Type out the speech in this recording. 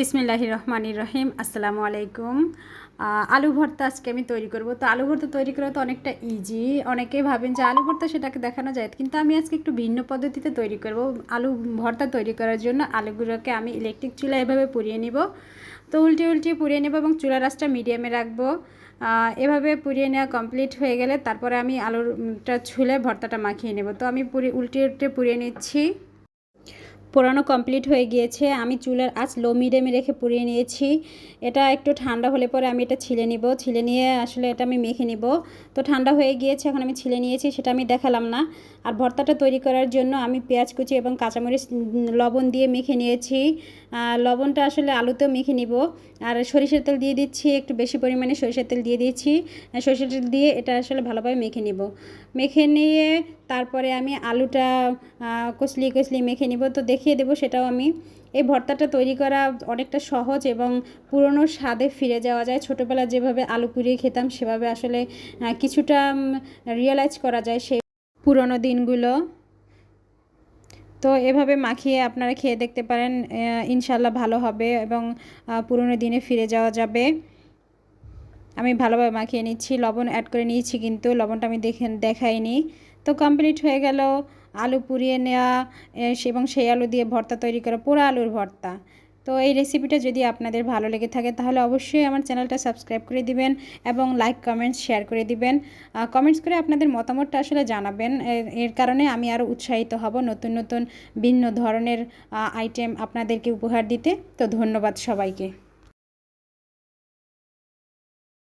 বিসমিল্লাহ রহমানির রহিম, আসসালামু আলাইকুম। আলু ভর্তা আজকে আমি তৈরি করব। তো আলু ভর্তা তৈরি করা তো অনেকটা ইজি অনেকেই ভাবেন যে আলু ভর্তা সেটাকে দেখানো যায়, কিন্তু আমি আজকে একটু ভিন্ন পদ্ধতিতে তৈরি করব। আলু ভর্তা তৈরি করার জন্য আলুগুলোকে আমি ইলেকট্রিক চুলা এভাবে পুড়িয়ে নিব। তো উল্টে উল্টে পুড়িয়ে নেব এবং চুলা রাসটা মিডিয়ামে রাখব। এভাবে পুড়িয়ে নেওয়া কমপ্লিট হয়ে গেলে তারপরে আমি আলুটা ছুলে ভর্তাটা মাখিয়ে নেব। তো আমি পুরি উল্টে উল্টে পুড়িয়ে নিচ্ছি। পোড়ানো কমপ্লিট হয়ে গিয়েছে। আমি চুলার আঁচ লো মিডিয়ামে রেখে পুড়িয়ে নিয়েছি। এটা একটু ঠান্ডা হলে পরে আমি এটা ছিলে নিব। ছিলে নিয়ে আসলে এটা আমি মেখে নিব। তো ঠান্ডা হয়ে গিয়েছে, এখন আমি ছিলে নিয়েছি, সেটা আমি দেখালাম না। আর ভর্তাটা তৈরি করার জন্য আমি পেঁয়াজ কুচি এবং কাঁচামরিচ লবণ দিয়ে মেখে নিয়েছি। লবণটা আসলে আলুতেও মেখে নিব। আর সরিষার তেল দিয়ে দিচ্ছি, একটু বেশি পরিমাণে সরিষার তেল দিয়ে দিচ্ছি। সরিষার তেল দিয়ে এটা আসলে ভালোভাবে মেখে নিব। মেখে নিয়ে তারপরে আমি আলুটা কচলি কচলি মেখে নিব। তো দেখিয়ে দেবো সেটাও আমি। এই ভর্তাটা তৈরি করা অনেকটা সহজ এবং পুরনো স্বাদে ফিরে যাওয়া যায়। ছোটোবেলা যেভাবে আলু পুড়িয়ে খেতাম, সেভাবে আসলে কিছুটা রিয়েলাইজ করা যায় সেই পুরনো দিনগুলো। তো এভাবে মাখিয়ে আপনারা খেয়ে দেখতে পারেন ইনশাল্লাহ ভালো হবে এবং পুরনো দিনে ফিরে যাওয়া যাবে। আমি ভালোভাবে মাখিয়ে নিচ্ছি, লবণ অ্যাড করে নিয়েছি কিন্তু, লবণটা আমি দেখে, দেখাইনি। তো কমপ্লিট হয়ে গেল আলু পুড়িয়ে নেওয়া এবং সেই আলু দিয়ে ভর্তা তৈরি করা পুরো আলুর ভর্তা। তো এই রেসিপিটা যদি আপনাদের ভালো লেগে থাকে, তাহলে অবশ্যই আমার চ্যানেলটা সাবস্ক্রাইব করে দিবেন এবং লাইক কমেন্টস শেয়ার করে দিবেন। কমেন্টস করে আপনাদের মতামতটা আসলে জানাবেন। এর কারণে আমি আরও উৎসাহিত হব নতুন নতুন ভিন্ন ধরনের আইটেম আপনাদেরকে উপহার দিতে। তো ধন্যবাদ সবাইকে।